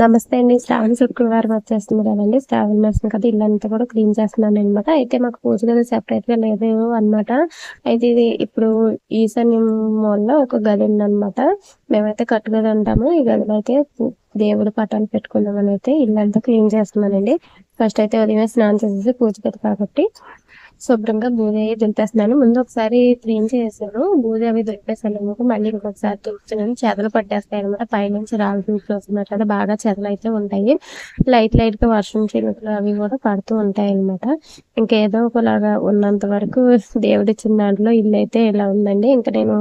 నమస్తే అండి. శ్రావణ శుక్రవారం వచ్చేస్తుంది కదండి శ్రావణ మాసం కదా ఇల్లంతా కూడా క్లీన్ చేస్తున్నాను అనమాట అయితే మాకు పూజ గది సెపరేట్గా లేదు అనమాట అయితే ఇది ఇప్పుడు ఈశాన్యం మూలలో ఒక గది ఉందన్నమాట. మేమైతే కట్టుగది అంటాము ఈ గదిలో అయితే దేవుడు పటాలు పెట్టుకున్నామని అయితే ఇల్లంతా క్లీన్ చేస్తున్నానండి. ఫస్ట్ అయితే ఉదయం స్నానం చేసేసి పూజ గది కాబట్టి శుభ్రంగా బూజ అవి దులిపేస్తున్నాను ముందు ఒకసారి క్లీన్ చేసాను బూది అవి దులిపేసాను మళ్ళీ ఇంకొకసారి దులుపుతున్నాను చెదలు పట్టేస్తాయి అనమాట పైనుంచి రాళ్ళు దూపులు కదా బాగా చెదలు అయితే ఉంటాయి. లైట్ లైట్గా వర్షం చినుకులు అవి కూడా పడుతూ ఉంటాయి అనమాట ఇంకేదో ఒకలాగా ఉన్నంత వరకు దేవుడిచ్చిన దాంట్లో ఇల్లు అయితే ఇలా ఉందండి. ఇంకా నేను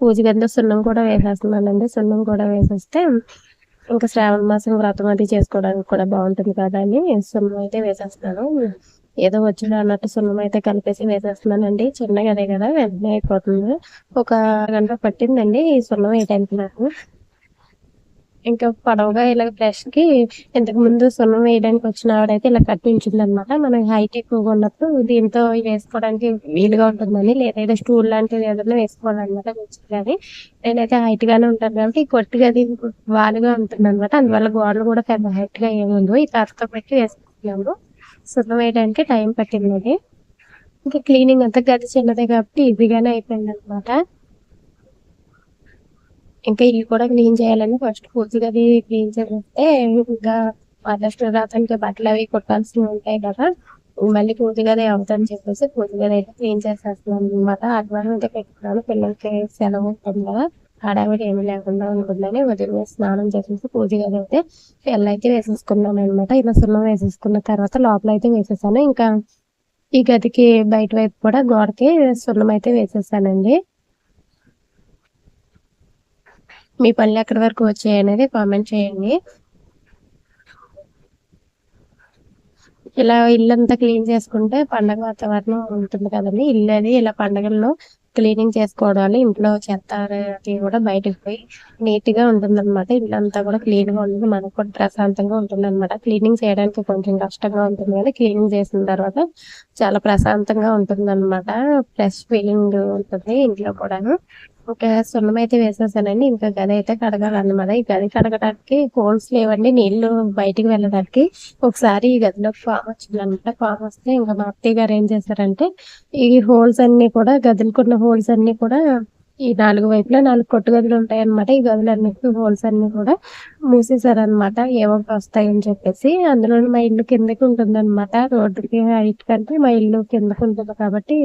పూజ గదిలో సున్నం కూడా వేసేస్తున్నానండి. సున్నం కూడా వేసేస్తే ఇంకా శ్రావణ మాసం వ్రతం అది చేసుకోవడానికి కూడా బాగుంటుంది కదా అని సున్నం అయితే వేసేస్తున్నాను. ఏదో వచ్చిన అన్నట్టు సున్నం అయితే కలిపేసి వేసేస్తున్నానండి. చిన్నగా అదే కదా వెంటనే అయిపోతుంది. ఒక గంట పట్టిందండి ఈ సున్నం వేయడానికి నాకు. ఇంకా పొడవుగా ఇలా బ్రష్కి ఇంతకు ముందు సున్నం వేయడానికి వచ్చిన ఆవిడైతే ఇలా కట్టించింది అనమాట మనకి హైట్ ఎక్కువగా ఉన్నప్పుడు దీంతో వేసుకోవడానికి వీలుగా ఉంటుందని లేదా స్టూల్ లాంటిది ఏదైనా వేసుకోవాలన్నమాట కానీ నేనైతే హైట్ గానే ఉంటాను కాబట్టి కొట్టుగా అది వాలుగా ఉంటుంది అనమాట అందువల్ల గోడలు కూడా పెద్ద హైట్గా ఏముందో ఈ తాతతో పెట్టి వేసుకుంటున్నాము శుభ్రం వేయడానికి టైం పట్టింది. ఇంకా క్లీనింగ్ అంతా గది చిన్నదే కాబట్టి ఈజీగానే అయిపోయింది అనమాట ఇంకా ఇల్లు కూడా క్లీన్ చేయాలని ఫస్ట్ పూజ గది క్లీన్ చేస్తే ఇంకా వరలక్ష్మి రాత్రికి బట్టలు అవి కొట్టాల్సినవి ఉంటాయి కదా మళ్ళీ పూజ గది అవుతుందని చెప్పేసి పూజ గది అయితే క్లీన్ చేసేస్తున్నాను అనమాట అడ్వాన్స్ అయితే పెట్టుకున్నాను. పిల్లలకి సెలవు ఉంటుంది కదా. హడావిడి ఏమి లేకుండా ఉంటుందని ఉదయం స్నానం చేసేసి పూజ గది అయితే పిల్ల అయితే వేసేసుకున్నాను అనమాట ఇలా సున్నం వేసేసుకున్న తర్వాత లోపల అయితే వేసేసాను. ఇంకా ఈ గదికి బయట వైపు కూడా గోడకి సున్నం అయితే వేసేసానండి. మీ పనులు ఎక్కడి వరకు వచ్చాయి అనేది కామెంట్ చేయండి. ఇలా ఇల్లు అంతా క్లీన్ చేసుకుంటే పండగ వాతావరణం ఉంటుంది కదండి. ఇల్లు అది ఇలా పండగల్లో క్లీనింగ్ చేసుకోవడం ఇంట్లో చెత్త అది కూడా బయటకు పోయి నీట్గా ఉంటుంది అనమాట ఇల్లు అంతా కూడా క్లీన్గా ఉంటుంది మనకు కూడా ప్రశాంతంగా ఉంటుంది అనమాట క్లీనింగ్ చేయడానికి కొంచెం కష్టంగా ఉంటుంది కానీ క్లీనింగ్ చేసిన తర్వాత చాలా ప్రశాంతంగా ఉంటుంది అనమాట ఫ్రెష్ ఫీలింగ్ ఉంటుంది ఇంట్లో కూడా ఒక సున్నం అయితే వేసేసానండి. ఇంకా గది అయితే కడగాలన్నమాట. ఈ గది కడగడానికి హోల్స్ లేవండి. నీళ్ళు బయటికి వెళ్ళడానికి ఒకసారి ఈ గదిలో ఫామ్ వచ్చిందనమాట ఫామ్ వస్తే ఇంకా మా అత్తయ్య గారు ఏం చేశారంటే ఈ హోల్స్ అన్ని కూడా గదులుకున్న హోల్స్ అన్ని కూడా ఈ నాలుగు వైపులా నాలుగు కొట్టు గదులు ఉంటాయి అనమాట ఈ గదులన్నిటికీ హోల్స్ అన్ని కూడా మూసేశారనమాట ఏమో వస్తాయని చెప్పేసి అందులో మా ఇల్లు కిందకి ఉంటుంది అనమాట రోడ్డుకి హైట్ కంటే మా ఇల్లు కిందకి ఉంటుంది కాబట్టి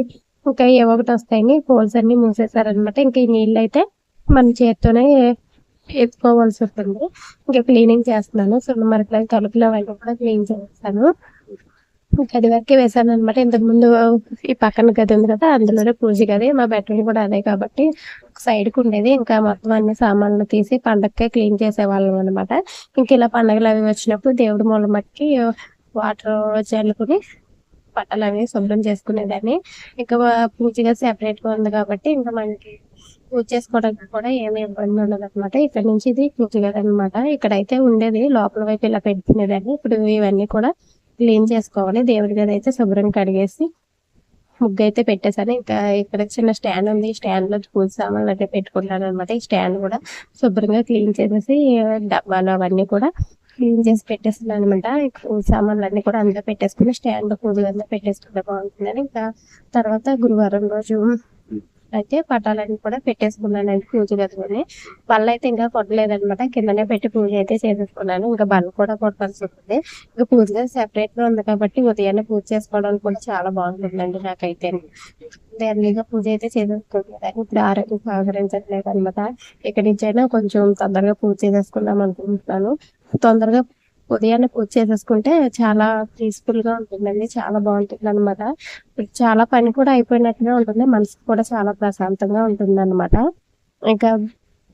ఇంకా ఏ ఒకటి వస్తాయని హోల్స్ అన్ని మూసేసారనమాట ఇంకా ఈ నీళ్ళు అయితే మన చేత్తోనే ఎత్తుకోవాల్సి ఉంటుంది ఇంకా క్లీనింగ్ చేస్తున్నాను. సున్న మరకలు తలుపులు అవన్నీ కూడా క్లీన్ చేస్తాను. గది వరకే వేసాను అనమాట ఇంతకు ముందు ఈ పక్కన గది ఉంది కదా అందులోనే పూజ గది మా బెడ్రూమ్ కూడా అదే కాబట్టి సైడ్కి ఉండేది. ఇంకా మొత్తం అన్ని సామాన్లు తీసి పండగకే క్లీన్ చేసేవాళ్ళం అనమాట ఇంక ఇలా పండగలు అవి వచ్చినప్పుడు దేవుడి మూల మట్టి వాటర్ చల్లుకుని పట్టలు అవి శుభ్రం చేసుకునేదాన్ని. ఇంకా పూజగా సెపరేట్గా ఉంది కాబట్టి ఇంకా మనకి పూజ చేసుకోవడానికి కూడా ఏమి ఇబ్బంది ఉండదు అనమాట ఇక్కడ నుంచి ఇది పూజ గది అనమాట ఇక్కడైతే ఉండేది లోపల వైపు ఇలా పెట్టుకునేదాన్ని. ఇప్పుడు ఇవన్నీ కూడా క్లీన్ చేసుకోవాలి. దేవుడి గది అయితే శుభ్రం కడిగేసి ముగ్గు అయితే పెట్టేశాను. ఇంకా ఇక్కడ చిన్న స్టాండ్ ఉంది. స్టాండ్లో పూజ సామాన్లు అయితే పెట్టుకుంటాను అనమాట ఈ స్టాండ్ కూడా శుభ్రంగా క్లీన్ చేసేసి డబ్బాలు అవన్నీ కూడా క్లీన్ చేసి పెట్టేస్తున్నాను అనమాట సామాన్లు అన్ని కూడా అందులో పెట్టేసుకుని స్టాండ్ పూజ అంతా పెట్టేసుకుంటే బాగుంటుందని. ఇంకా తర్వాత గురువారం రోజు అయితే పటాలన్నీ కూడా పెట్టేసుకున్నాను అండి పూజ గదిలోనే. బల్ల అయితే ఇంకా కొట్టలేదనమాట కిందనే పెట్టి పూజ అయితే చేసేసుకున్నాను. ఇంకా బల్ల కూడా కొట్టాల్సి ఉంటుంది ఇంకా పూజ సెపరేట్గా ఉంది కాబట్టి ఉదయాన్నే పూజ చేసుకోవడానికి కూడా చాలా బాగుంటుందండి నాకైతే. ఎర్లీగా పూజ అయితే చేసేసుకుంటున్నాను ఇప్పుడు ఆరోగ్యం సహకరించట్లేదు అనమాట ఇక్కడి నుంచి అయినా కొంచెం తొందరగా పూజ చేసేసుకుందాం అనుకుంటున్నాను. తొందరగా ఉదయాన్నే పూజ చేసేసుకుంటే చాలా పీస్ఫుల్గా ఉంటుందండి. చాలా బాగుంటుంది అనమాట చాలా పని కూడా అయిపోయినట్టుగా ఉంటుంది. మనసుకు కూడా చాలా ప్రశాంతంగా ఉంటుంది అనమాట ఇంకా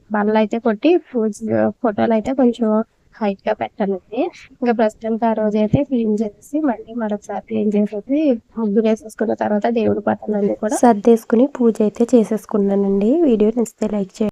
బల్ల అయితే కొట్టి పూజ ఫోటోలు అయితే కొంచెం హైట్గా పెట్టాలండి. ఇంకా ప్రస్తుతానికి ఆ రోజు అయితే క్లీన్ చేసి మళ్ళీ మరొకసారి క్లీన్ చేసేసి ముగ్గు వేసేసుకున్న తర్వాత దేవుడి పట్టాలన్నీ కూడా సర్దేసుకుని పూజ అయితే చేసేసుకున్నానండి. వీడియో నచ్చితే లైక్ చేయండి.